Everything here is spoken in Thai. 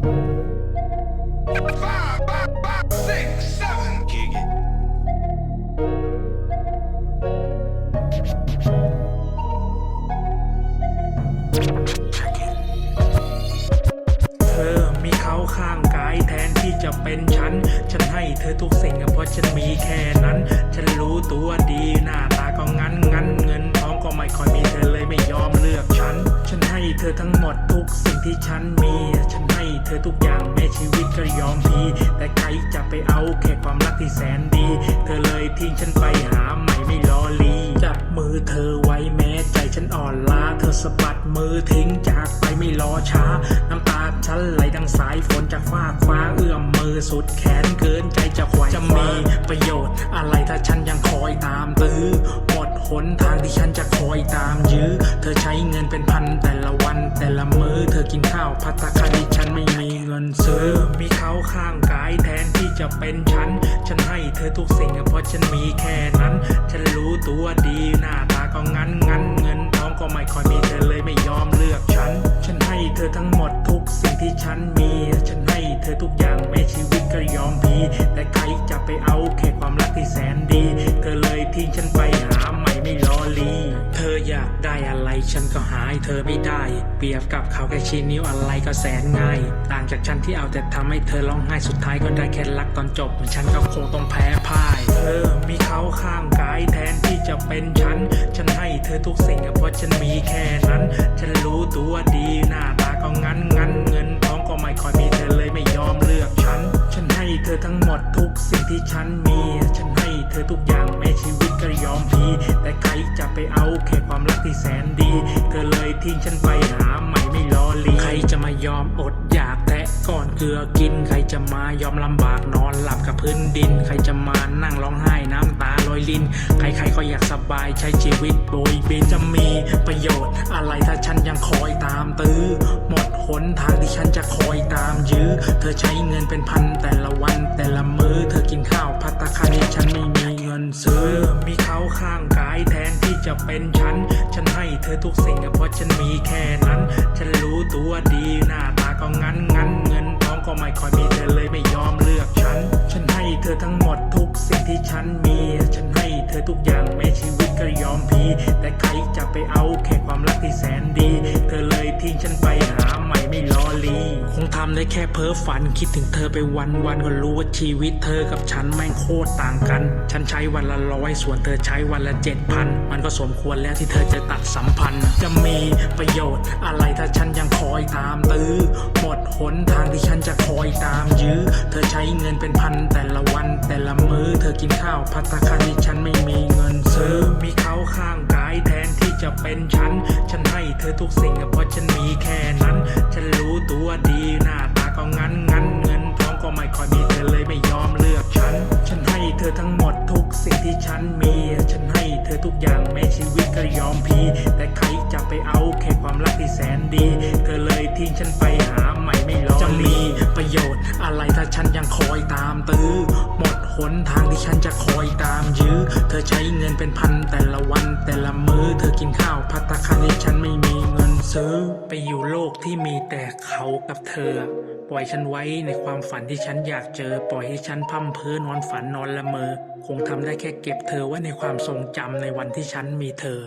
เธอมีเขาข้างกายแทนที่จะเป็นฉัน ฉันให้เธอทุกสิ่งเพราะฉันมีแค่นั้น ฉันรู้ตัวดีหน้าตาก็งันงันเงินทองก็ไม่ค่อยมีเธอเลยไม่ยอมเลือกฉัน ฉันให้เธอทั้งหมดทุกสิ่งที่ฉันมี ฉันให้ อทุกอย่างแม้ชีวิตก็ยอมพีแต่ใครจะไปเอาแค่ความรักที่แสนดี เธอเลยทิ้งฉันไปหาใหม่ไม่รอลีจับมือเธอไว้แม้ใจฉันอ่อนล้าเธอสะบัดมือทิ้งจากไปไม่รอช้า น้ำตาฉันไหลดังสายฝนจากฟ้าฟ้าเอื้อมมือสุดแขนเกินใจจะขวายจะมีประโยชน์อะไรถ้าฉันยังคอยตามตื้อ นทางที่ฉันจะคอยตามยื้อ เธอใช้เงินเป็นพันแต่ละวันแต่ละมื้อ เธอกินข้าวพัตคาที่ฉันไม่มีเงินซื้อ มีเขาข้างกายแทนที่จะเป็นฉัน ฉันให้เธอทุกสิ่งเพราะฉันมีแค่นั้น ฉันรู้ตัวดีหน้าตาก็งั้นงั้นเงินทองก็ไม่ค่อยมีเธอเลยไม่ยอมเลือกฉัน ฉันให้เธอทั้งหมดทุกสิ่งที่ฉันมี ฉันให้เธอ ไม่เธออยากได้อะไรฉันก็หาให้เธอไม่ได้ เปรียบกับเขาแค่ชี้นิ้วอะไรก็แสนง่าย ต่างจากฉันที่เอาแต่ทำให้เธอร้องไห้สุดท้ายก็ได้แค่รักตอนจบฉันก็คงต้องแพ้พ่ายเธอมีเขาข้างกายแทนที่จะเป็นฉัน ฉันให้เธอทุกสิ่งเพราะฉันมีแค่นั้น ฉันรู้ตัวดีหน้าตาก็งั้นงั้นเงินทองก็ไม่ค่อยมีเธอเลยไม่ยอมเลือกฉัน ฉันให้เธอทั้งหมดทุกสิ่งที่ฉันมี ฉันให้เธอทุกอย่าง ยอมพีแต่ใครจะไปเอาแค่ความรักที่แสนดีเธอเลยทิ้งฉันไปหาใหม่ไม่รอลีใครจะมายอมอดอยากแตะก่อนเกลือกิน ใครจะมายอมลำบากนอนหลับกับพื้นดิน ใครจะมานั่งร้องไห้น้ำตาลอยลิน ใครๆก็อยากสบายใช้ชีวิตโดยเบนจะมีประโยชน์ อะไรถ้าฉันยังคอยตามตื้อหมดหนทางที่ฉันจะคอยตามยื้อเธอใช้เงินเป็นพันแต่ละวัน เป็นฉัน ฉันให้เธอทุกสิ่งเพราะฉันมีแค่นั้น ฉันรู้ตัวดีหน้าตาก็งั้นงั้นเงินทองก็ไม่ค่อยมีเธอเลยไม่ยอมเลือกฉัน ฉันให้เธอทั้งหมดทุกสิ่งที่ฉันมี ฉันให้เธอทุกอย่างแม้ชีวิตก็ยอมพีแต่ใครจะไปเอาแค่ความรัก ได้แค่เพ้อฝันคิดถึงเธอไปวันวันก็รู้ว่าชีวิตเธอกับฉันแม่งโคตรต่างกัน ฉันใช้วันละร้อยส่วนเธอใช้วันละเจ็ดพันมันก็สมควรแล้วที่เธอจะตัดสัมพันธ์ จะมีประโยชน์อะไรถ้าฉันยังคอยตามตื้อ หมดหนทางที่ฉันจะคอยตามยื้อ เธอใช้เงินเป็นพันแต่ละวันแต่ละมื้อ เธอกินข้าวพัตตาคารที่ฉันไม่มีเงินซื้อ มีเขาข้างกายแทน จะเป็นฉัน ฉันให้เธอทุกสิ่งเพราะฉันมีแค่นั้น ฉันรู้ตัวดีหน้าตาก็งั้นงั้นเงินทองก็ไม่ค่อยมีเธอเลยไม่ยอมเลือกฉัน ฉันให้เธอทั้งหมดทุกสิ่งที่ฉันมี ฉันให้เธอทุกอย่างแม้ชีวิตก็ยอมพีแต่ใครจะไปเอาแค่ความรักที่แสนดี เธอเลยทิ้งฉันไปหาใหม่ไม่รอจะมีประโยชน์อะไรถ้าฉันยังคอยตามตื้อ นทางที่ฉันจะคอยตามยื้อ เธอใช้เงินเป็นพันแต่ละวันแต่ละมื้อ เธอกินข้าวพัตตาคารที่ฉันไม่มีเงินซื้อ ไปอยู่โลกที่มีแต่เขากับเธอ ปล่อยฉันไว้ในความฝันที่ฉันอยากเจอ ปล่อยให้ฉันพั่มเพ้อนอนฝันนอนละเมอ คงทำได้แค่เก็บเธอไว้ในความทรงจำในวันที่ฉันมีเธอ